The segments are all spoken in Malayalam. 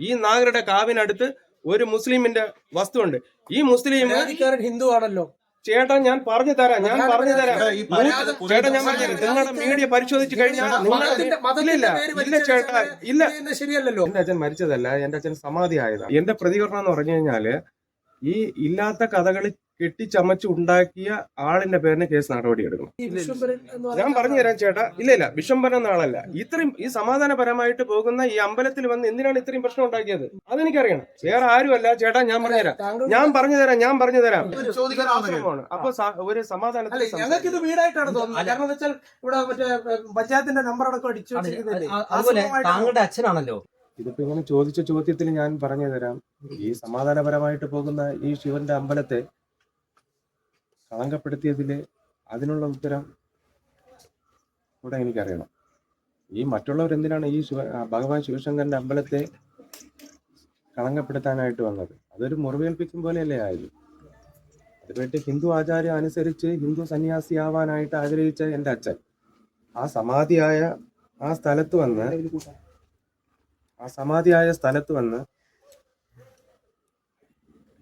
ഈ നാഗരുടെ കാവിനടുത്ത് ഒരു മുസ്ലിമിന്റെ വസ്തുണ്ട് ഈ മുസ്ലിം ഹിന്ദു ആണല്ലോ. ചേട്ടാ ഞാൻ പറഞ്ഞു തരാം ഞാൻ പറഞ്ഞു തരാം. ചേട്ടാ ഞാൻ പറഞ്ഞു തരാം. നിങ്ങളുടെ മീഡിയ പരിശോധിച്ച് കഴിഞ്ഞാൽ ഇല്ല ഇല്ല. ചേട്ടാ ഇല്ല. ശരിയല്ലല്ലോ. എന്റെ അച്ഛൻ മരിച്ചതല്ല എന്റെ അച്ഛൻ സമാധി ആയതാണ് എന്റെ പ്രതികരണം എന്ന് പറഞ്ഞു കഴിഞ്ഞാൽ ഈ ഇല്ലാത്ത കഥകൾ കെട്ടിച്ചമച്ച് ഉണ്ടാക്കിയ ആളിന്റെ പേരിന് കേസ് നടപടി എടുക്കണം ഞാൻ പറഞ്ഞു തരാം ചേട്ടാ ഇല്ല ഇല്ല വിഷംബരം എന്ന ആളല്ല. ഇത്രയും ഈ സമാധാനപരമായിട്ട് പോകുന്ന ഈ അമ്പലത്തിൽ വന്ന് എന്തിനാണ് ഇത്രയും പ്രശ്നം ഉണ്ടാക്കിയത്? അതെനിക്കറിയണം. വേറെ ആരുമല്ല. ചേട്ടാ ഞാൻ പറഞ്ഞു തരാം. താങ്കൾ ഞാൻ പറഞ്ഞു തരാം ഞാൻ പറഞ്ഞു തരാം. അപ്പൊ ഒരു സമാധാനത്തിൽ ഞങ്ങൾക്ക് ഇത് വീടായിട്ടാണ് തോന്നുന്നത്. കാരണം എന്ന് വെച്ചാൽ ഇവിടെ മറ്റേ ഏ, പഞ്ചായത്തിന്റെ നമ്പർ അടക്കം അടിച്ചു അതെ, വെച്ചിരിക്കുന്നില്ലേ? അ- അതുപോലെ ആശ്രമമായിട്ടാണ് താങ്കളുടെ അച്ഛനാണല്ലോ. ഇതിപ്പോ ഇങ്ങനെ ചോദിച്ച ചോദ്യത്തിൽ ഞാൻ പറഞ്ഞു തരാം. ഈ സമാധാനപരമായിട്ട് പോകുന്ന ഈ ശിവന്റെ അമ്പലത്തെ കളങ്കപ്പെടുത്തിയതിൽ അതിനുള്ള ഉത്തരം കൂടെ എനിക്കറിയണം. ഈ മറ്റുള്ളവർ എന്തിനാണ് ഈ ശിവ ഭഗവാൻ ശിവശങ്കരന്റെ അമ്പലത്തെ കളങ്കപ്പെടുത്താനായിട്ട് വന്നത്? അതൊരു മുറിവേൽപ്പിക്കും പോലെയല്ലേ ആയത്? അതുമായിട്ട് ഹിന്ദു ആചാരം അനുസരിച്ച് ഹിന്ദു സന്യാസിയാവാനായിട്ട് ആഗ്രഹിച്ച എന്റെ അച്ഛൻ ആ സമാധിയായ ആ സ്ഥലത്ത് വന്ന് ആ സമാധിയായ സ്ഥലത്ത് വന്ന്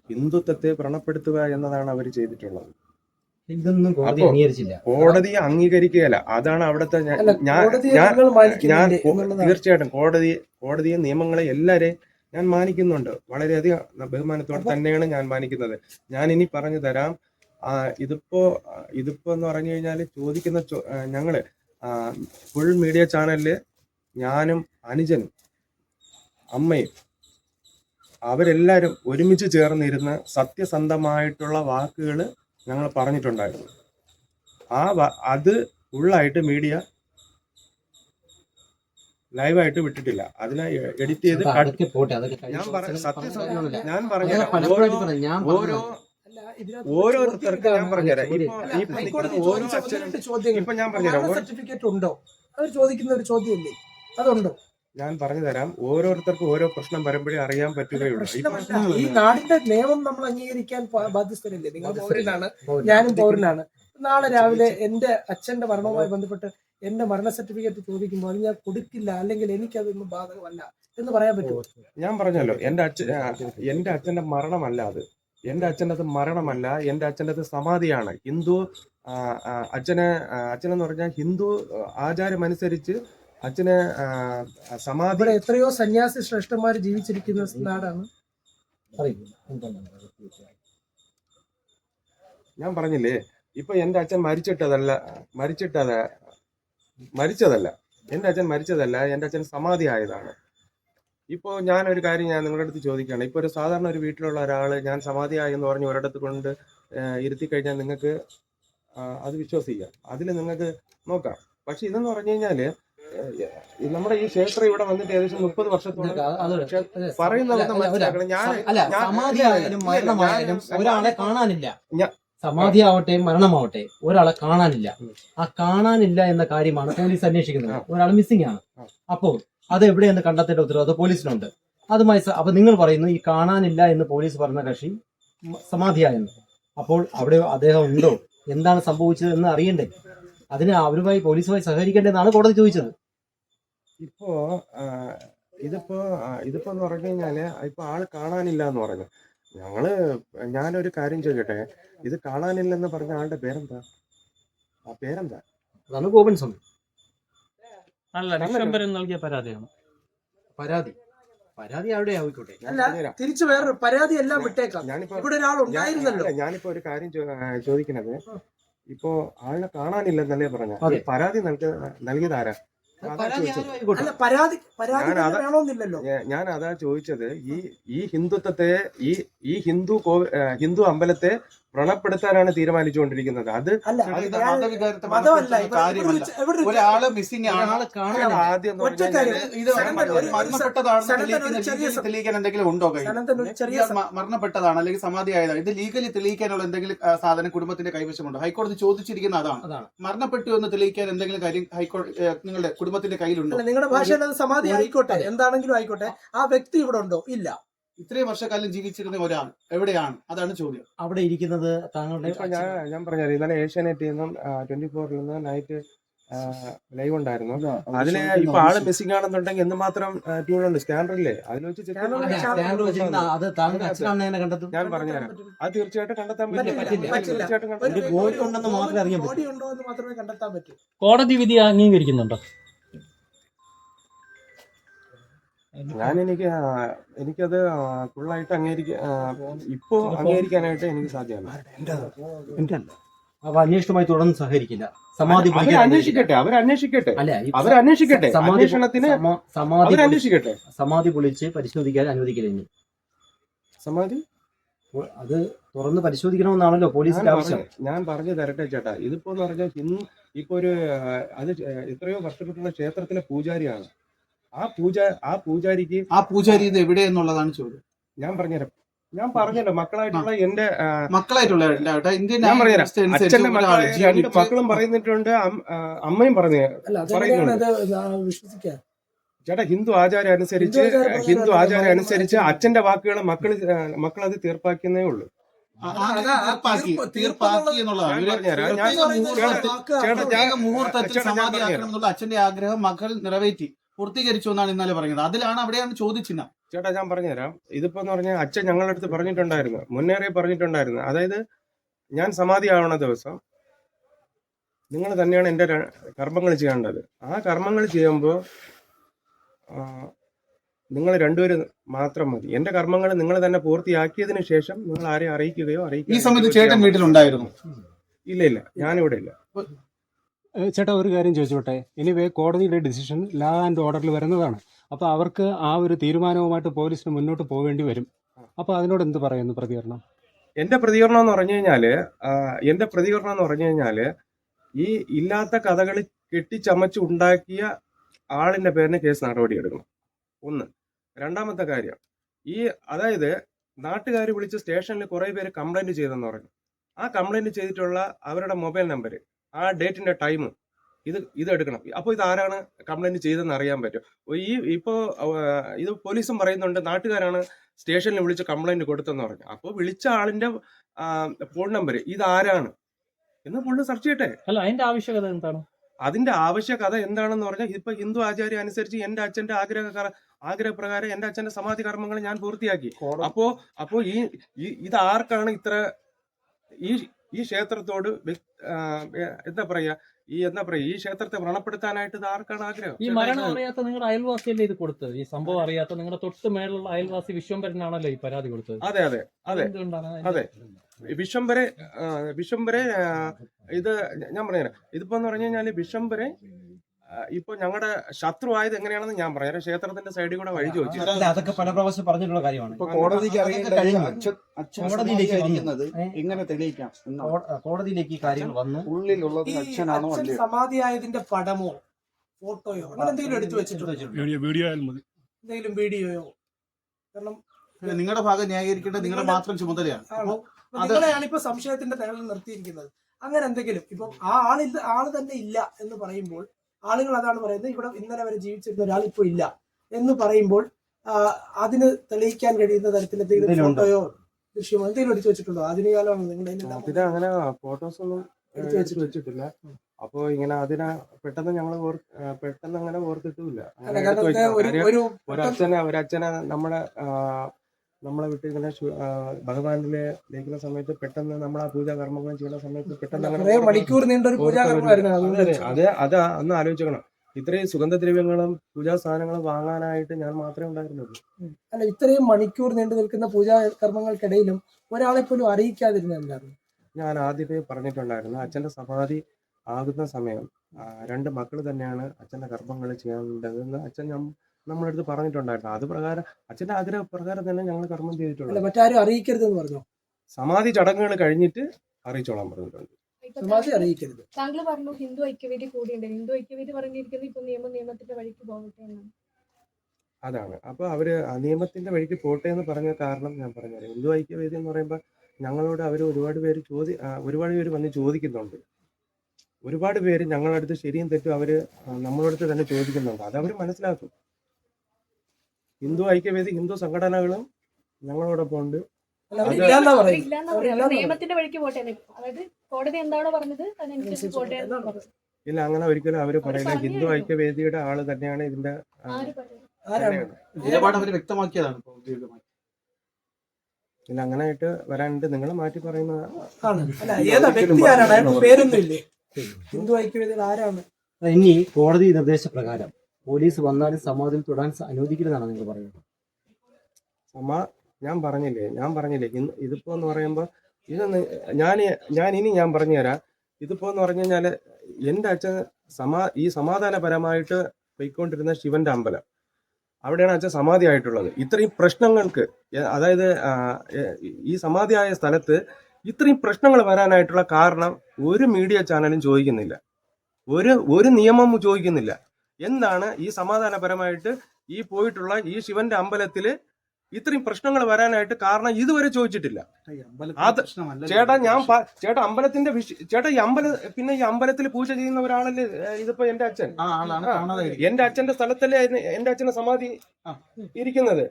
ഹിന്ദുത്വത്തെ വ്രണപ്പെടുത്തുക എന്നതാണ് അവർ ചെയ്തിട്ടുള്ളത്. ഇതൊന്നും കോടതി അംഗീകരിച്ചില്ല. കോടതി അംഗീകരിക്കുകയല്ല. അതാണ് അവിടുത്തെ ഞാൻ ഞാൻ തീർച്ചയായിട്ടും കോടതി കോടതിയെ നിയമങ്ങളെ എല്ലാരെയും ഞാൻ മാനിക്കുന്നുണ്ട്. വളരെയധികം ബഹുമാനത്തോടെ തന്നെയാണ് ഞാൻ മാനിക്കുന്നത്. ഞാൻ ഇനി പറഞ്ഞു തരാം. ആ, ഇതിപ്പോ ഇതിപ്പോ എന്ന് പറഞ്ഞു കഴിഞ്ഞാൽ ചോദിക്കുന്ന ഞങ്ങൾ ഫുൾ മീഡിയ ചാനലിൽ ഞാനും അനുജനും അമ്മയും അവരെല്ലാരും ഒരുമിച്ച് ചേർന്നിരുന്ന് സത്യസന്ധമായിട്ടുള്ള വാക്കുകൾ ഞങ്ങൾ പറഞ്ഞിട്ടുണ്ടായിരുന്നു. ആ അത് ഉള്ളായിട്ട് മീഡിയ ലൈവായിട്ട് വിട്ടിട്ടില്ല. അതിനെ എഡിറ്റ് ചെയ്ത് ഞാൻ പറഞ്ഞ സത്യസന്ധ ഞാൻ പറഞ്ഞു. ഓരോ ഓരോരുത്തർക്ക് ചോദ്യം ഞാൻ പറഞ്ഞുതരാം. ഇപ്പൊ ഓരോ ചോദ്യങ്ങൾ. ഇപ്പൊ ഞാൻ പറഞ്ഞുതരാം. സർട്ടിഫിക്കറ്റ് ഉണ്ടോ? അവർ ചോദിക്കുന്ന ഒരു ചോദ്യമല്ലേ? അതുണ്ടോ? ഞാൻ പറഞ്ഞു തരാം. ഓരോരുത്തർക്കും ഓരോ പ്രശ്നം വരുമ്പോഴേ അറിയാൻ പറ്റുകയുള്ളൂ. ഈ നാടിന്റെ നിയമം നമ്മൾ അംഗീകരിക്കാൻ ബാധ്യസ്ഥരല്ലേ? നിങ്ങൾ പൗരനാണ്. ഞാനും പൗരനാണ്. നാളെ രാവിലെ എന്റെ അച്ഛന്റെ മരണവുമായി ബന്ധപ്പെട്ട് എന്റെ മരണ സർട്ടിഫിക്കറ്റ് ചോദിക്കുമ്പോൾ അത് ഞാൻ കൊടുക്കില്ല അല്ലെങ്കിൽ എനിക്കതൊന്നും ബാധകമല്ല എന്ന് പറയാൻ പറ്റുമോ ഞാൻ പറഞ്ഞല്ലോ എന്റെ അച്ഛൻ എന്റെ അച്ഛന്റെ മരണമല്ല അത്. എന്റെ അച്ഛന്റെ അത് മരണമല്ല എന്റെ അച്ഛന്റെ അത് സമാധിയാണ്. ഹിന്ദു അച്ഛനെ അച്ഛനെന്ന് പറഞ്ഞാൽ ഹിന്ദു ആചാരം അനുസരിച്ച് അച്ഛനെ സമാധി ഇവിടെ എത്രയോ സന്യാസി ശ്രേഷ്ഠന്മാർ ജീവിച്ചിരിക്കുന്ന നാടാണ്. ഞാൻ പറഞ്ഞില്ലേ ഇപ്പൊ എന്റെ അച്ഛൻ മരിച്ചിട്ടതല്ല മരിച്ചിട്ടത് മരിച്ചതല്ല. എന്റെ അച്ഛൻ മരിച്ചതല്ല എന്റെ അച്ഛൻ സമാധി ആയതാണ്. ഇപ്പോ ഞാൻ ഒരു കാര്യം ഞാൻ നിങ്ങളുടെ അടുത്ത് ചോദിക്കുകയാണ്. ഇപ്പൊ ഒരു സാധാരണ ഒരു വീട്ടിലുള്ള ഒരാൾ ഞാൻ സമാധിയായി എന്ന് പറഞ്ഞ് ഒരിടത്ത് കൊണ്ട് ഇരുത്തി കഴിഞ്ഞാൽ നിങ്ങൾക്ക് അത് വിശ്വസിക്കാം. അതിൽ നിങ്ങൾക്ക് നോക്കാം. പക്ഷെ ഇതെന്ന് പറഞ്ഞു ഈ നമ്മുടെ ഈ ക്ഷേത്രം ഇവിടെ വന്നിട്ട് ഏകദേശം മുപ്പത് വർഷത്തോളം മനസ്സിലാക്കണം. ഞാൻ അല്ല മരണമായാലും ഒരാളെ കാണാനില്ല. സമാധി ആവട്ടെ മരണമാവട്ടെ ഒരാളെ കാണാനില്ല. ആ കാണാനില്ല എന്ന കാര്യമാണ് പോലീസ് അന്വേഷിക്കുന്നത്. ഒരാൾ മിസ്സിംഗ് ആണ്. അപ്പോൾ അത് എവിടെയെന്ന് കണ്ടെത്തേണ്ട ഉത്തരവാദിത്വം പോലീസിനുണ്ട്. അതുമായി അപ്പൊ നിങ്ങൾ പറയുന്നു ഈ കാണാനില്ല എന്ന് പോലീസ് പറഞ്ഞ കക്ഷി സമാധിയായെന്ന്. അപ്പോൾ അവിടെ അദ്ദേഹം ഉണ്ടോ? എന്താണ് സംഭവിച്ചത് എന്ന് അറിയണ്ടേ? അതിന് അവരുമായി പോലീസുമായി സഹകരിക്കേണ്ടതെന്നാണ് കോടതി ചോദിച്ചത്. ഇപ്പോ ഇതിപ്പോ ഇതിപ്പോ എന്ന് പറഞ്ഞു കഴിഞ്ഞാൽ ഇപ്പൊ ആൾ കാണാനില്ല എന്ന് പറഞ്ഞു. ഞങ്ങൾ ഞാനൊരു കാര്യം ചോദിക്കട്ടെ? ഇത് കാണാനില്ലെന്ന് പറഞ്ഞ ആളുടെ പേരെന്താ? ആ പേരെന്താ? അതാണ് ഗോപൻ സ്വാമി അല്ല നൽകിയ പരാതിയാണ്. പരാതി. പരാതി അവിടെ ആയിക്കോട്ടെ. തിരിച്ചു വേറെ പരാതി എല്ലാം വിട്ടേക്കാം. ഞാനിപ്പോ ഇവിടെ ഒരാൾ ഉണ്ടായിരുന്നല്ലോ. ഞാനിപ്പോ ഒരു കാര്യം ചോദിക്കണത് ചോദിക്കുന്നത് ഇപ്പോ ആളിനെ കാണാനില്ലെന്നല്ലേ പറഞ്ഞ. പരാതി നൽകിയ നൽകിയതാരാ. ആരും പരാതി പരാതി ഞാൻ അതാ- വേണമെന്നില്ലല്ലോ. ഞാൻ അതാ ചോദിച്ചത് ഈ ഈ ഹിന്ദുത്വത്തെ ഈ ഈ ഹിന്ദു ഹിന്ദു അമ്പലത്തെ വ്രണപ്പെടുത്താനാണ് തീരുമാനിച്ചുകൊണ്ടിരിക്കുന്നത്. അത് ഒരാൾ മിസ്സിംഗ് ആദ്യം തെളിയിക്കാൻ എന്തെങ്കിലും ഉണ്ടോ മരണപ്പെട്ടതാണ് അല്ലെങ്കിൽ സമാധി സമാധിയായതാണ്. ഇത് ലീഗലി തെളിയിക്കാനുള്ള എന്തെങ്കിലും സാധനം കുടുംബത്തിന്റെ കൈവശമുണ്ടോ? ഹൈക്കോടതി ചോദിച്ചിരിക്കുന്ന അതാണ്. അതാണ്. മരണപ്പെട്ടു എന്ന് തെളിയിക്കാൻ എന്തെങ്കിലും കാര്യം ഹൈക്കോടതി നിങ്ങളുടെ കുടുംബത്തിന്റെ കയ്യിലുണ്ടോ? നിങ്ങളുടെ ഭാഷ സമാധി ആയിക്കോട്ടെ. എന്താണെങ്കിലും ആയിക്കോട്ടെ. ആ വ്യക്തി ഇവിടെ ഉണ്ടോ? ഇല്ല. ഇത്രയും വർഷക്കാലം ജീവിച്ചിരുന്ന ഒരാൾ എവിടെയാണ്? അതാണ് ചോദ്യം. അവിടെ ഇരിക്കുന്നത് താങ്കളുടെ ഞാൻ ഞാൻ പറഞ്ഞത് ഇന്നലെ ഏഷ്യാനെറ്റിൽ നിന്നും ട്വന്റി ഫോറിൽ നിന്ന് നൈറ്റ് ലൈവ് ഉണ്ടായിരുന്നു. അതിന് ഇപ്പൊ ആൾ മിസ്സിംഗ് ആണെന്നുണ്ടെങ്കിൽ എന്ന് മാത്രം ട്യൂൺ ഉണ്ട്. സ്കാനറില്ലേ അതിൽ വെച്ച് ഞാൻ പറഞ്ഞുതരാം. അത് തീർച്ചയായിട്ടും കണ്ടെത്താൻ പറ്റില്ല, കോടതി വിധി തീർച്ചയായിട്ടും ഞാൻ എനിക്ക് എനിക്കത് ഫുള്ളായിട്ട് അംഗീകരിക്ക ഇപ്പോ അംഗീകരിക്കാനായിട്ട് എനിക്ക് സാധ്യമല്ല. അന്വേഷണമായി തുടർന്ന് സഹകരിക്കില്ല. സമാധി അന്വേഷിക്കട്ടെ അവർ അന്വേഷിക്കട്ടെ അല്ല അവർ അന്വേഷിക്കട്ടെ. അന്വേഷണത്തിന് സമാധി അന്വേഷിക്കട്ടെ. സമാധി പൊളിച്ച് പരിശോധിക്കാൻ അനുവദിക്കില്ല ഇനി. സമാധി? അത് തുറന്ന് പരിശോധിക്കണമെന്നാണല്ലോ പോലീസ് പോലീസിന്റെ ആവശ്യം. ഞാൻ പറഞ്ഞു തരട്ടെ ചേട്ടാ. ഇതിപ്പോ എന്ന് പറഞ്ഞാൽ ഇന്ന് ഇപ്പൊ ഒരു അത് എത്രയോ വർഷപ്പെട്ടുള്ള ക്ഷേത്രത്തിലെ പൂജാരിയാണ്. ആ പൂജ ആ പൂജാരിക്ക് ആ പൂജാരി ഇത് എവിടെ എന്നുള്ളതാണ് ചോദ്യം. ഞാൻ പറഞ്ഞുതരാം. ഞാൻ പറഞ്ഞല്ലോ മക്കളായിട്ടുള്ള എന്റെ മക്കളായിട്ടുള്ള ഞാൻ പറഞ്ഞുതരാം. അച്ഛന്റെ മക്കളെ രണ്ട് മക്കളും പറയുന്നിട്ടുണ്ട് അമ്മയും പറഞ്ഞു ആ ചേട്ടാ ഹിന്ദു ആചാരം അനുസരിച്ച് ഹിന്ദു ആചാരം അനുസരിച്ച് അച്ഛന്റെ വാക്കുകൾ മക്കൾ മക്കൾ അത് തീർപ്പാക്കുന്നേ ഉള്ളൂ. ചേട്ടാ, മുഹൂർത്തത്തിൽ സമാധിയാക്കണം എന്നുള്ള അച്ഛന്റെ ആഗ്രഹം മക്കൾ നിറവേറ്റി. പൂർത്തീകരിച്ചു എന്നാണ് ഇന്നലെ പറഞ്ഞത് അതിലാണ് അവിടെയാണ് ചോദിച്ചിഹ്നം ചേട്ടാ ഞാൻ പറഞ്ഞുതരാം. ഇതിപ്പോ എന്ന് പറഞ്ഞാൽ അച്ഛൻ ഞങ്ങളുടെ അടുത്ത് പറഞ്ഞിട്ടുണ്ടായിരുന്നു. മുന്നേറെ പറഞ്ഞിട്ടുണ്ടായിരുന്നു. അതായത് ഞാൻ സമാധി ആവണ ദിവസം നിങ്ങൾ തന്നെയാണ് എന്റെ കർമ്മങ്ങൾ ചെയ്യേണ്ടത്. ആ കർമ്മങ്ങൾ ചെയ്യുമ്പോൾ നിങ്ങൾ രണ്ടുപേരും മാത്രം മതി. എന്റെ കർമ്മങ്ങൾ നിങ്ങൾ തന്നെ പൂർത്തിയാക്കിയതിനു ശേഷം നിങ്ങൾ ആരെയും അറിയിക്കുകയോ ഈ അറിയിക്കുകയോ സമയത്ത് ചേട്ടൻ വീട്ടിലുണ്ടായിരുന്നു. ഇല്ല ഇല്ല. ഞാനിവിടെ ഇല്ല. ചേട്ടാ ഒരു കാര്യം ചോദിച്ചോട്ടെ? എനിവേ കോടതിയുടെ ഡിസിഷൻ ലാ ആൻഡ് ഓർഡറിൽ വരുന്നതാണ്. അപ്പോൾ അവർക്ക് ആ ഒരു തീരുമാനവുമായിട്ട് പോലീസിന് മുന്നോട്ട് പോകേണ്ടി വരും. അപ്പോൾ അതിനോട് എന്ത് പറയുന്നു പ്രതികരണം? എന്റെ പ്രതികരണം എന്ന് പറഞ്ഞു കഴിഞ്ഞാൽ ആ, എന്റെ പ്രതികരണം എന്ന് പറഞ്ഞു കഴിഞ്ഞാൽ ഈ ഇല്ലാത്ത കഥകൾ കെട്ടിച്ചമച്ച് ഉണ്ടാക്കിയ ആളിന്റെ പേരിന് കേസ് നടപടി എടുക്കണം. ഒന്ന്. രണ്ടാമത്തെ കാര്യം. ഈ അതായത് നാട്ടുകാർ വിളിച്ച് സ്റ്റേഷനിൽ കുറെ പേര് കംപ്ലൈന്റ് ചെയ്തെന്ന് പറഞ്ഞു. ആ കംപ്ലൈന്റ് ചെയ്തിട്ടുള്ള അവരുടെ മൊബൈൽ നമ്പർ ആ ഡേറ്റിന്റെ ടൈം ഇത് ഇത് എടുക്കണം. അപ്പോൾ ഇത് ആരാണ് കംപ്ലൈന്റ് ചെയ്തതെന്ന് അറിയാൻ പറ്റും. ഈ ഇപ്പോൾ ഇത് പോലീസും പറയുന്നുണ്ട് നാട്ടുകാരാണ് സ്റ്റേഷനിൽ വിളിച്ച് കംപ്ലൈന്റ് കൊടുത്തെന്ന് പറഞ്ഞു. അപ്പോൾ വിളിച്ച ആളിന്റെ ഫോൺ നമ്പർ ഇത് ആരാണ്? എന്ന് പുള്ളി സെർച്ച് ചെയ്യട്ടെ. അല്ല അതിന്റെ ആവശ്യകത എന്താണ്? അതിന്റെ ആവശ്യകത എന്താണെന്ന് പറഞ്ഞാൽ ഇപ്പൊ ഹിന്ദു ആചാര്യം അനുസരിച്ച് എന്റെ അച്ഛന്റെ ആഗ്രഹ ആഗ്രഹപ്രകാരം എന്റെ അച്ഛന്റെ സമാധി കർമ്മങ്ങൾ ഞാൻ പൂർത്തിയാക്കി. അപ്പോ അപ്പോ ഈ ഈ- ഇത് ആർക്കാണ് ഇത്ര ഈ ഈ ക്ഷേത്രത്തോട് എന്താ പറയാ ഈ എന്താ പറയാ ഈ ക്ഷേത്രത്തെ വ്രണപ്പെടുത്താനായിട്ട് ഇത് ആർക്കാണ് ആഗ്രഹം? ഈ മരണം അറിയാത്ത നിങ്ങളുടെ അയൽവാസിയല്ലേ ഇത് കൊടുത്തത്? ഈ സംഭവം അറിയാത്ത നിങ്ങളുടെ തൊട്ട് മേലുള്ള അയൽവാസി വിശ്വംഭരനാണല്ലോ ഈ പരാതി കൊടുത്തത്. അതെ അതെ അതെ അതെ. വിശ്വംബരെ വിശ്വംഭരെ വിശ്വംബരെ ഇത് ഞാൻ പറഞ്ഞുതരാം. ഇതിപ്പോ എന്ന് പറഞ്ഞു കഴിഞ്ഞാൽ വിശ്വംബരെ ആ, ഇപ്പൊ ഞങ്ങളുടെ ശത്രു ആയത് എങ്ങനെയാണെന്ന് ഞാൻ പറയാം. ക്ഷേത്രത്തിന്റെ സൈഡിൽ കൂടെ വഴി ചോദിച്ചു അതൊക്കെ പല പ്രാവശ്യം പറഞ്ഞിട്ടുള്ള കാര്യമാണ്. കോടതിക്ക് കോടതിയിലേക്ക് എങ്ങനെ തെളിയിക്കാം കോടതിയിലേക്ക് ഈ കാര്യങ്ങൾ വന്നു. ഉള്ളിലുള്ളത് അച്ഛനാണോ സമാധിയായതിന്റെ പടമോ ഫോട്ടോയോ അങ്ങനെ എന്തെങ്കിലും എടുത്തു വെച്ചിട്ടുണ്ടോ? എന്തെങ്കിലും വീഡിയോയോ? കാരണം നിങ്ങളുടെ ഭാഗം ന്യായീകരിക്കേണ്ടത് നിങ്ങളുടെ മാത്രം ചുമതലയാണ്. നിങ്ങളെയാണ് ഇപ്പൊ സംശയത്തിന്റെ നിഴലിൽ നിർത്തിയിരിക്കുന്നത്. അങ്ങനെ എന്തെങ്കിലും ഇപ്പൊ ആ ആളില്ല ആൾ തന്നെ ഇല്ല എന്ന് പറയുമ്പോൾ ആളുകൾ അതാണ് പറയുന്നത് ഇവിടെ ഇന്നലെ വരെ ജീവിച്ചിരുന്ന ഒരാൾ ഇപ്പോൾ ഇല്ല എന്ന് പറയുമ്പോൾ അതിന് തെളിയിക്കാൻ കഴിയുന്ന തരത്തിൽ എന്തെങ്കിലും? ഫോട്ടോയോ ദൃശ്യമോ എന്തെങ്കിലും എടുത്തു വെച്ചിട്ടുണ്ടോ? ആധുനിക കാലമാണ് നിങ്ങളുടെ അങ്ങനെ ഫോട്ടോസ് ഒന്നും എടുത്ത് വെച്ചിട്ടില്ല. അപ്പൊ ഇങ്ങനെ അതിനെ പെട്ടെന്ന് ഞങ്ങൾ പെട്ടെന്ന് അങ്ങനെ ഓർത്തിട്ടില്ല ഒരച്ഛനെ ഒരച്ഛനെ കാരണം നമ്മളെ വിട്ട് ഇങ്ങനെ ശു- ആ, ഭഗവാനിലെ ലയിക്കുന്ന സമയത്ത് പെട്ടെന്ന് നമ്മൾ ആ പൂജാ കർമ്മങ്ങൾ ചെയ്യുന്ന സമയത്ത് പെട്ടെന്ന് മണിക്കൂർ നീണ്ട അതെ ഒന്ന് ആലോചിക്കണം ഇത്രയും സുഗന്ധദ്രവ്യങ്ങളും പൂജാ സാധനങ്ങളും വാങ്ങാനായിട്ട് ഞാൻ മാത്രമേ ഉണ്ടായിരുന്നുള്ളൂ. അല്ല ഇത്രയും മണിക്കൂർ നീണ്ടു നിൽക്കുന്ന പൂജാ കർമ്മങ്ങൾക്കിടയിലും ഒരാളെ പോലും അറിയിക്കാതിരുന്ന എന്തായിരുന്നു? ഞാൻ ആദ്യമേ പറഞ്ഞിട്ടുണ്ടായിരുന്നു അച്ഛന്റെ സമാധി ആകുന്ന സമയം രണ്ട് മക്കൾ തന്നെയാണ് അച്ഛന്റെ കർമ്മങ്ങൾ ചെയ്യേണ്ടതെന്ന്. അച്ഛൻ നം- നമ്മളെ അടുത്ത് പറഞ്ഞിട്ടുണ്ടായിരുന്നു. അത് പ്രകാരം അച്ഛന്റെ ആഗ്രഹ പ്രകാരം തന്നെ ഞങ്ങൾ കർമ്മം അല്ല ചെയ്തിട്ടുള്ളത് മറ്റാരും അറിയിക്കരുതെന്ന് പറഞ്ഞു? സമാധി ചടങ്ങുകൾ കഴിഞ്ഞിട്ട് അറിയിച്ചോളാൻ പറഞ്ഞിട്ടുണ്ട്. സമാധി അറിയിക്കരുത്. താങ്കൾ പറഞ്ഞു ഹിന്ദു ഐക്യവേദി കൂടിയുണ്ട്. ഹിന്ദു ഐക്യവേദി പറഞ്ഞിരിക്കുന്നത് ഇപ്പൊ നിയമ നിയമത്തിന്റെ വഴിക്ക് പോകട്ടെ എന്നാണ് അതാണ്. അപ്പൊ അവർ നിയമത്തിന്റെ വഴിക്ക് പോട്ടെ എന്ന് പറഞ്ഞ കാരണം ഞാൻ പറഞ്ഞുതരാം. ഹിന്ദു ഐക്യവേദി എന്ന് പറയുമ്പോൾ ഞങ്ങളോട് അവർ ഒരുപാട് പേര് ചോദി ഒരുപാട് പേര് വന്ന് ചോദിക്കുന്നുണ്ട്. ഒരുപാട് പേര് ഞങ്ങളുടെ അടുത്ത് ശരിയും തെറ്റും അവർ നമ്മളടുത്ത് തന്നെ ചോദിക്കുന്നുണ്ട്. അത് അവർ മനസ്സിലാക്കും. ഹിന്ദു ഐക്യവേദി ഹിന്ദു സംഘടനകളും ഞങ്ങളോടൊപ്പം ഉണ്ട്. പറയുന്നത്. പറയുന്നത്. പറയുന്നത്. നിയമത്തിന്റെ വഴിക്ക് പോട്ടെ. അതായത് കോടതി എന്താണോ പറഞ്ഞത് അതിനനുസരിച്ച് പോട്ടെ എന്നാണ് ഇല്ല അങ്ങനെ ഒരിക്കലും അവർ പറയില്ല. ഹിന്ദു. ഐക്യവേദിയുടെ ആൾ തന്നെയാണ് ഇതിന്റെ പിന്നെ. നിലപാട് അവർ വ്യക്തമാക്കിയതാണ് ഇപ്പോൾ ഔദ്യോഗികമായി. ഇല്ല അങ്ങനെ ആയിട്ട് വരാനുണ്ട്. നിങ്ങൾ മാറ്റി പറയുന്ന ഹിന്ദു ഐക്യവേദികൾ ആരാണ്? ഇനി കോടതി നിർദ്ദേശപ്രകാരം പോലീസ് വന്നാലും സമാധിയിൽ തൊടാൻ അനുവദിക്കില്ലെന്നാണ് നിങ്ങൾ പറയുന്നത്. സമാ ഞാൻ പറഞ്ഞില്ലേ ഞാൻ പറഞ്ഞില്ലേ ഇന്ന് ഇതിപ്പോ എന്ന് പറയുമ്പോ ഇതൊന്ന് ഞാൻ ഞാൻ ഇനി ഞാൻ പറഞ്ഞുതരാം ഇതിപ്പോ എന്ന് പറഞ്ഞു കഴിഞ്ഞാൽ എന്റെ അച്ഛൻ സമാ ഈ സമാധാനപരമായിട്ട് പോയിക്കൊണ്ടിരുന്ന ശിവന്റെ അമ്പലം. അവിടെയാണ് അച്ഛൻ സമാധി ആയിട്ടുള്ളത്. ഇത്രയും പ്രശ്നങ്ങൾക്ക് അതായത് ഈ സമാധിയായ സ്ഥലത്ത് ഇത്രയും പ്രശ്നങ്ങൾ വരാനായിട്ടുള്ള കാരണം ഒരു മീഡിയ ചാനലും ചോദിക്കുന്നില്ല. ഒരു ഒരു നിയമം ചോദിക്കുന്നില്ല. എന്താണ് ഈ സമാധാനപരമായിട്ട് ഈ പോയിട്ടുള്ള ഈ ശിവന്റെ അമ്പലത്തിൽ ഇത്രയും പ്രശ്നങ്ങൾ വരാനായിട്ട് കാരണം ഇതുവരെ ചോദിച്ചിട്ടില്ല അത് ചേട്ടാ ഞാൻ. ചേട്ടാ അമ്പലത്തിന്റെ വിഷ ചേട്ടാ ഈ അമ്പല പിന്നെ ഈ അമ്പലത്തിൽ പൂജ ചെയ്യുന്ന ഒരാളല്ലേ ഇതിപ്പോ എന്റെ അച്ഛൻ എന്റെ അച്ഛന്റെ സ്ഥലത്തല്ലേ എന്റെ അച്ഛന്റെ സമാധി. ഇരിക്കുന്നത്.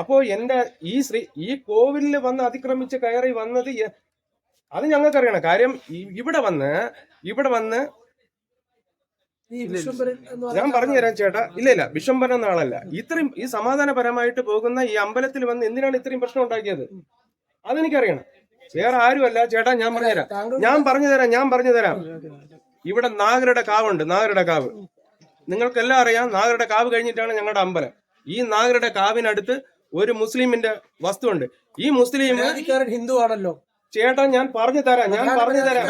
അപ്പോ എന്റെ ഈ ശ്രീ ഈ കോവിലിൽ വന്ന് അതിക്രമിച്ച് കയറി വന്നത് അത് ഞങ്ങൾക്കറിയണം കാര്യം ഇവിടെ വന്ന് ഇവിടെ വന്ന് ഞാൻ പറഞ്ഞു തരാം ചേട്ടാ. ഇല്ല ഇല്ല. വിശ്വംഭരൻ എന്ന ആളല്ല. ഇത്രയും ഈ സമാധാനപരമായിട്ട് പോകുന്ന ഈ അമ്പലത്തിൽ വന്ന് എന്തിനാണ് ഇത്രയും പ്രശ്നം ഉണ്ടാക്കിയത്? അതെനിക്കറിയണം. വേറെ ആരുമല്ല. ചേട്ടാ ഞാൻ പറഞ്ഞു തരാം. ഞാൻ പറഞ്ഞു തരാം ഞാൻ പറഞ്ഞു തരാം. ഇവിടെ നാഗരുടെ കാവുണ്ട് നാഗരുടെ കാവ്. നിങ്ങൾക്കെല്ലാം അറിയാം നാഗരുടെ കാവ് കഴിഞ്ഞിട്ടാണ് ഞങ്ങളുടെ അമ്പലം. ഈ നാഗരുടെ കാവിനടുത്ത് ഒരു മുസ്ലിമിന്റെ വസ്തുണ്ട് ഈ മുസ്ലിം ഹിന്ദു ആണല്ലോ. ചേട്ടാ ഞാൻ പറഞ്ഞു തരാം ഞാൻ പറഞ്ഞു തരാം.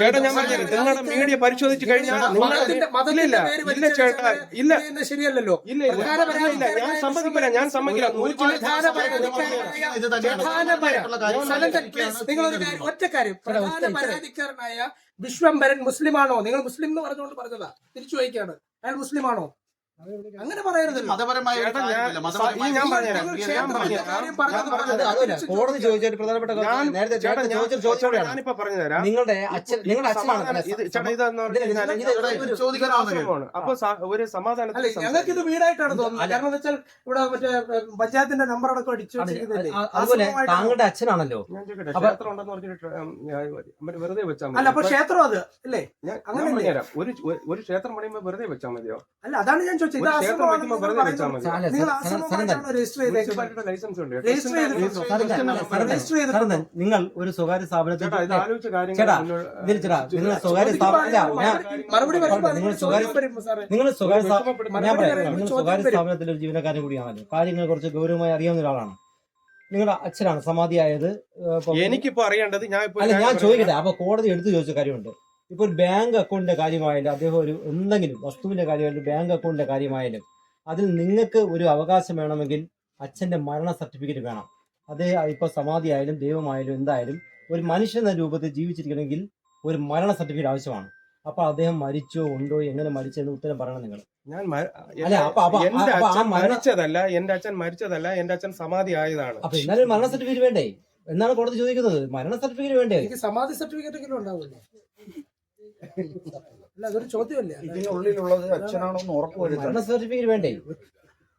ചേട്ടാ, ഞാൻ പറഞ്ഞു തരാം. നിങ്ങളുടെ മീഡിയ പരിശോധിച്ച് കഴിഞ്ഞാൽ ഇല്ല ചേട്ടാ ഇല്ല. ശരിയല്ലല്ലോ. ശരിയല്ലോ ഇല്ല. ഇല്ല ഞാൻ സമ്മതിക്കില്ല ഞാൻ സമ്മതിക്കില്ല. ഒറ്റ കാര്യം. പ്രധാന പരാതിക്കാരനായ വിശ്വംഭരൻ മുസ്ലിമാണോ? നിങ്ങൾ മുസ്ലിം എന്ന് പറഞ്ഞുകൊണ്ട് പറഞ്ഞതാ. തിരിച്ചു വയ്ക്കാണ് അയാൾ മുസ്ലിമാണോ? അങ്ങനെ പറയരുത് മതപരമായ കോടതി ചോദിച്ച ഒരു പ്രധാനപ്പെട്ട കാര്യം. നേരത്തെ ചേട്ടൻ ചോദിച്ച തരാം നിങ്ങളുടെ അച്ഛൻ നിങ്ങളുടെ അച്ഛനാണ് ചോദിക്കാനാണ് അപ്പൊ ഒരു അല്ല ഞങ്ങൾക്ക് ഇത് വീടായിട്ടാണ് തോന്നുന്നത്. കാരണം എന്ന് വെച്ചാൽ ഇവിടെ മറ്റേ പഞ്ചായത്തിന്റെ നമ്പർ അടക്കം അടിച്ചു അതുപോലെ താങ്കളുടെ അച്ഛനാണല്ലോ. ക്ഷേത്രം ഉണ്ടെന്ന് പറഞ്ഞിട്ട് വെറുതെ വെച്ചാൽ അല്ല അപ്പൊ ക്ഷേത്രം അത് അല്ലേ? ഞാൻ അങ്ങനെ ഒരു ക്ഷേത്രം പണിയുമ്പോ വെറുതെ വെച്ചാൽ മതിയോ? അല്ല അതാണ് ഞാൻ ചോദിച്ചത് ഇത് നിങ്ങൾ ഒരു സ്വകാര്യ സ്ഥാപനത്തിൽ ചേട്ടാ ആലോചിച്ച കാര്യങ്ങൾ ഇതിൽ ചേട്ടാ നിങ്ങൾ സ്വകാര്യ നിങ്ങൾ സ്വകാര്യ- നിങ്ങൾ സ്വകാര്യ ഞാൻ പറയാം. നിങ്ങൾ സ്വകാര്യ സ്ഥാപനത്തിലെ ഒരു ജീവനക്കാരൻ കൂടിയാണല്ലോ കാര്യങ്ങളെ കുറിച്ച് ഗൗരവമായി അറിയാവുന്ന ഒരാളാണ്. നിങ്ങളുടെ അച്ഛനാണ് സമാധിയായത് എനിക്കിപ്പോ അറിയേണ്ടത് ഞാൻ ഇപ്പൊ ഞാൻ ചോദിക്കട്ടെ. അപ്പൊ കോടതി എടുത്തു ചോദിച്ച കാര്യമുണ്ട്. ഇപ്പൊ ഒരു ബാങ്ക് അക്കൗണ്ടിന്റെ കാര്യമായാലും അദ്ദേഹം ഒരു എന്തെങ്കിലും വസ്തുവിന്റെ കാര്യമായാലും ബാങ്ക് അക്കൗണ്ടിന്റെ കാര്യമായാലും അതിൽ നിങ്ങൾക്ക് ഒരു അവകാശം വേണമെങ്കിൽ അച്ഛന്റെ മരണ സർട്ടിഫിക്കറ്റ് വേണം. അദ്ദേഹം ഇപ്പോൾ സമാധി ആയാലും ദൈവമായാലും എന്തായാലും ഒരു മനുഷ്യൻ എന്ന രൂപത്തിൽ ജീവിച്ചിരിക്കണമെങ്കിൽ ഒരു മരണ സർട്ടിഫിക്കറ്റ് ആവശ്യമാണ്. അപ്പൊ അദ്ദേഹം മരിച്ചോ ഉണ്ടോ എങ്ങനെ മരിച്ചെന്ന് ഉത്തരം പറയണം നിങ്ങൾ. ഞാൻ അല്ല, അപ്പൊ- അപ്പൊ- എന്റെ അപ്പൊ ആ അച്ഛൻ മരിച്ചതല്ല എന്റെ അച്ഛൻ മരിച്ചതല്ല എന്റെ അച്ഛൻ സമാധി ആയതാണ്. അപ്പൊ എന്നാലും ഒരു മരണ സർട്ടിഫിക്കറ്റ് വേണ്ടേ? എന്നാണ് കോടതി ചോദിക്കുന്നത്. മരണ സർട്ടിഫിക്കറ്റ് വേണ്ടേ? എനിക്ക് സമാധി സർട്ടിഫിക്കറ്റ് എങ്കിലും ഉണ്ടാവില്ലേ അല്ല അതൊരു ചോദ്യമല്ലേ? ഇതിനുള്ളിലുള്ളത് അച്ഛനാണോ എന്ന് ഉറപ്പുവരുത്തണം മരണ സർട്ടിഫിക്കറ്റ് വേണ്ടേ?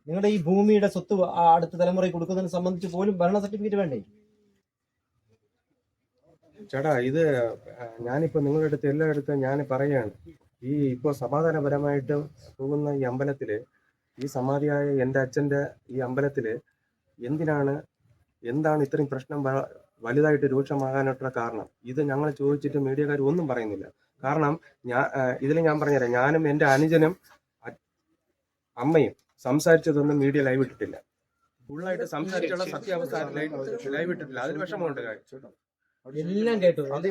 നിങ്ങളുടെ ഈ ഭൂമിയുടെ സ്വത്ത് ആ അടുത്ത തലമുറയ്ക്ക് കൊടുക്കുന്നതിനെ സംബന്ധിച്ച് പോലും ഭരണ സർട്ടിഫിക്കറ്റ് വേണ്ടേ? ചേട്ടാ ഇത് ഞാനിപ്പോ നിങ്ങളുടെ അടുത്ത് എല്ലായിടത്തും ഞാൻ പറയാണ് ഈ ഇപ്പോ സമാധാനപരമായിട്ട് പോകുന്ന ഈ അമ്പലത്തിൽ ഈ സമാധിയായ എന്റെ അച്ഛന്റെ ഈ അമ്പലത്തിൽ എന്തിനാണ് എന്താണ് ഇത്രയും പ്രശ്നം വ- വലുതായിട്ട് രൂക്ഷമാകാനായിട്ടുള്ള കാരണം? ഇത് ഞങ്ങൾ ചോദിച്ചിട്ട് മീഡിയക്കാർ ഒന്നും പറയുന്നില്ല. കാരണം ഞാൻ ഇതിൽ ഞാൻ പറഞ്ഞുതരാം. ഞാനും എന്റെ അനുജനും അമ്മയും സംസാരിച്ചതൊന്നും മീഡിയ ലൈവ് ഇട്ടിട്ടില്ല. ഫുള്ളായിട്ട് സംസാരിച്ചുള്ള സത്യാവസ്ഥ ലൈവ് ഇട്ടിട്ടില്ല. അതിൽ വിഷമമുണ്ട് കാര്യം എല്ലാം കേട്ടു. മറുപടി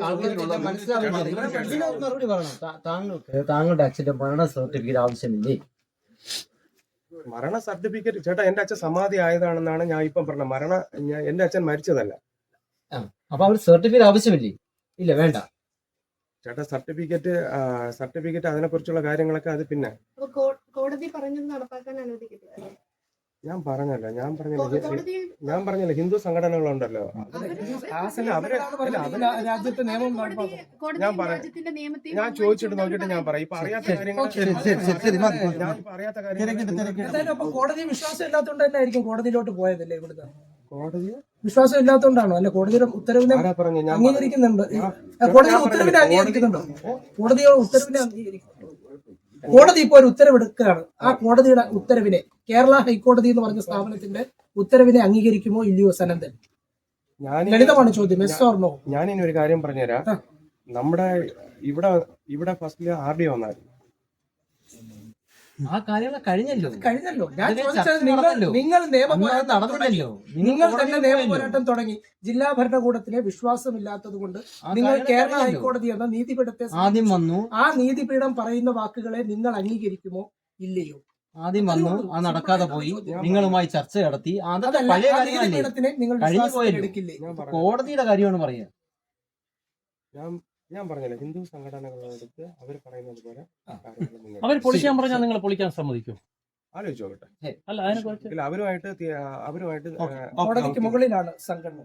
പറയണം. താങ്കൾക്ക് താങ്കളുടെ അച്ഛന്റെ മരണ സർട്ടിഫിക്കറ്റ് ആവശ്യമില്ലേ? മരണ സർട്ടിഫിക്കറ്റ് ചേട്ടാ എന്റെ അച്ഛൻ സമാധി ആയതാണെന്നാണ് ഞാൻ ഇപ്പം പറഞ്ഞത്. മരണ ഞാൻ- എന്റെ അച്ഛൻ മരിച്ചതല്ല. അപ്പൊ അവർ സർട്ടിഫിക്കറ്റ് ആവശ്യമില്ലേ? ഇല്ല വേണ്ട. ചേട്ടാ സർട്ടിഫിക്കറ്റ് സർട്ടിഫിക്കറ്റ് അതിനെ കുറിച്ചുള്ള കാര്യങ്ങളൊക്കെ അത് പിന്നെ കോടതി പറഞ്ഞത് നടപ്പാക്കാൻ അനുവദിക്കില്ല ഞാൻ പറഞ്ഞല്ലോ ഞാൻ പറഞ്ഞില്ല ഞാൻ പറഞ്ഞില്ല ഹിന്ദു സംഘടനകളുണ്ടല്ലോ ഞാൻ പറയാം. ഞാൻ ചോദിച്ചിട്ട് നോക്കിയിട്ട് ഞാൻ പറയാം ഇപ്പൊ അറിയാത്ത കാര്യങ്ങൾ ശരി, ശരി, ശരി, ശരി, മതി, മതി. അറിയാത്ത. കാര്യങ്ങൾ കോടതി വിശ്വാസം ഇല്ലാത്തതുകൊണ്ട് തന്നെ ആയിരിക്കും കോടതിയിലോട്ട് പോയതല്ലേ ഇവിടുത്തെ കോടതി വിശ്വാസം ഇല്ലാത്തതുകൊണ്ടാണോ അല്ല കോടതിയുടെ ഉത്തരവിനെ അംഗീകരിക്കുന്നുണ്ട്. കോടതിയുടെ ഉത്തരവിനെ അംഗീകരിക്കുന്നുണ്ടോ? കോടതിയുടെ ഉത്തരവിനെ അംഗീകരിക്കുന്നുണ്ടോ? കോടതി ഇപ്പോൾ ഒരു ഉത്തരവെടുക്കുകയാണ്. ആ കോടതിയുടെ ഉത്തരവിനെ കേരള ഹൈക്കോടതി എന്ന് പറഞ്ഞ സ്ഥാപനത്തിന്റെ ഉത്തരവിനെ അംഗീകരിക്കുമോ ഇല്ലയോ സനന്ദൻ ലളിതമാണ് ചോദ്യം. എസ് ഓർണോ ഞാനിനി ഒരു കാര്യം പറഞ്ഞുതരാം. നമ്മുടെ ഇവിടെ ഇവിടെ ഫസ്റ്റിൽ ആർ ഡി വന്നായിരുന്നു ആ കാര്യങ്ങൾ കഴിഞ്ഞല്ലോ. കഴിഞ്ഞല്ലോ. ഞാൻ ചോദിച്ചത് നിങ്ങൾ. നിങ്ങൾ നിയമ അന്ന് അത് പോരാട്ടം തുടങ്ങി. നടന്നില്ലല്ലോ നിങ്ങൾ തന്നെ നിയമപോരാട്ടം നിയമ പോരാട്ടം തുടങ്ങി. ജില്ലാ ഭരണകൂടത്തിലെ വിശ്വാസമില്ലാത്തത് കൊണ്ട് നിങ്ങൾ കേരള ഹൈക്കോടതി എന്ന നീതിപീഠത്തെ ആദ്യം വന്നു. ആ നീതിപീഠം പറയുന്ന വാക്കുകളെ നിങ്ങൾ അംഗീകരിക്കുമോ ഇല്ലയോ? ആദ്യം വന്നു. ആ നടക്കാതെ പോയി. നിങ്ങളുമായി ചർച്ച നടത്തി. അതൊക്കെ പഴയ കാര്യങ്ങളല്ലേ. കഴിഞ്ഞു പോയല്ലോ. കോടതിയുടെ കാര്യമാണ് പറയുക. ഞാൻ പറഞ്ഞില്ല ഹിന്ദു സംഘടനകളെടുത്ത് അവർ പറയുന്നത് പോലെ അവർ പൊളിക്കാൻ പറഞ്ഞാൽ നിങ്ങൾ പൊളിക്കാൻ സമ്മതിക്കും. ആലോചിച്ച് നോക്കട്ടെ. അല്ല അതിനെ കുറിച്ച് ഇല്ല അവരുമായിട്ട് അവരുമായിട്ട് കോടതിക്ക് മുകളിലാണ് സംഘടന